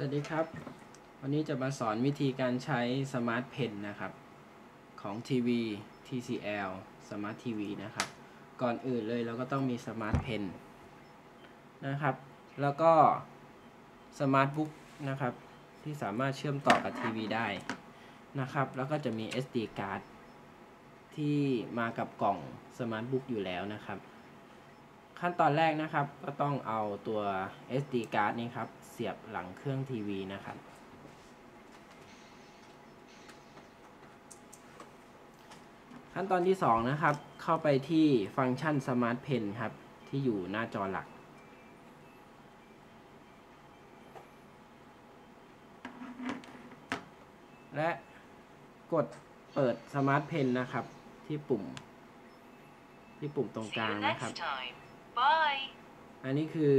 สวัสดีครับ วันนี้จะมาสอนวิธีการใช้สมาร์ทเพนนะครับ ของทีวี TCL สมาร์ททีวีนะครับ ก่อนอื่นเลยเราก็ต้องมีสมาร์ทเพนนะครับ แล้วก็สมาร์ทบุ๊กนะครับ ที่สามารถเชื่อมต่อกับทีวีได้นะครับ แล้วก็จะมี SD card ที่มากับกล่องสมาร์ทบุ๊กอยู่แล้วนะครับ ขั้นตอนแรกนะครับ ก็ต้องเอาตัว SD card นี้ครับ เสียบหลังเครื่องทีวีนะครับ ขั้นตอนที่ 2 นะครับ เข้าไปที่ฟังก์ชัน Smart Pen ครับ ที่อยู่หน้าจอหลัก และกดเปิด Smart Pen นะครับ ที่ปุ่ม ที่ปุ่มตรงกลางนะครับ time. Bye. อันนี้คือ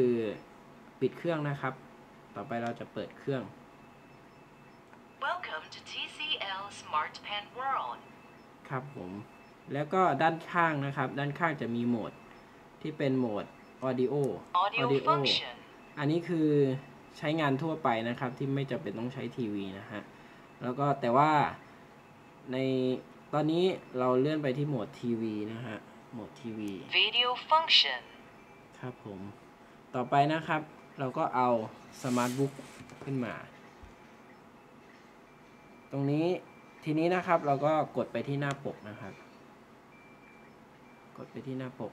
ปิดเครื่องนะครับ ต่อไปเราจะเปิดเครื่อง Welcome to TCL Smart Pen World. ครับผม แล้วก็ด้านข้างนะครับ ด้านข้างจะมีโหมดที่เป็นโหมด Audio Audio Audio function. อันนี้คือใช้งานทั่วไปนะครับที่ไม่จำเป็นต้องใช้ทีวีนะฮะ แล้วก็แต่ว่าในตอนนี้เราเลื่อนไปที่โหมดทีวีนะฮะ โหมดทีวี Video function. ครับผม ต่อไปนะครับ เราก็เอาสมาร์ทบุ๊กขึ้นมา ตรงนี้ทีนี้นะครับเราก็กดไปที่หน้าปกนะครับ กดไปที่หน้าปก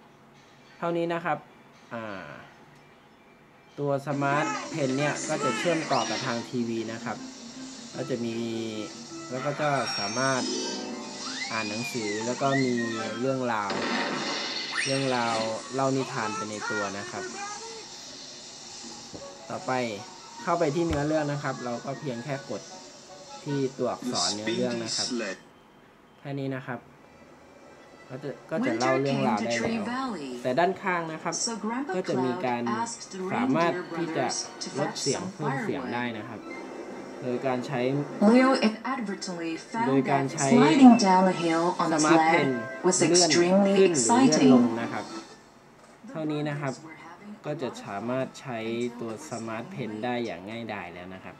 เท่านี้นะครับตัวสมาร์ทเพนเนี่ยก็จะเชื่อมต่อกับทางทีวีนะครับ ก็จะมีแล้วก็จะสามารถอ่านหนังสือแล้วก็มีเรื่องราว เรื่องราวเล่านิทานไปในตัวนะครับ ต่อไปเข้าไปที่เนื้อเรื่องนะครับ เราก็เพียงแค่กดที่ตัวอักษรเนื้อเรื่องนะครับแค่นี้นะครับก็จะก็จะเล่า Winter เรื่อง came ราว to ได้ Tree แล้ว Valley. แต่ด้านข้างนะครับ So Grandpa ก็จะมีการ Cloud asked the สามารถ reindeer ที่จะ brothers to ลด fetch เสียง some เพิ่มเสียงได้ firewood. นะครับ โดยการใช้ Leo inadvertently โดย found การ that ใช้ sliding down a hill on ส a มาร์ทเพน sled was เลื่อนขึ้น extremely หรือเลื่อนล exciting. งนะครับ เท่านี้นะครับ Brothers were having a ก็จะ lot of สามารถ fun ใช้ตัวสมาร์ทเพนได้อย่างง่ายดายแล้วนะครับ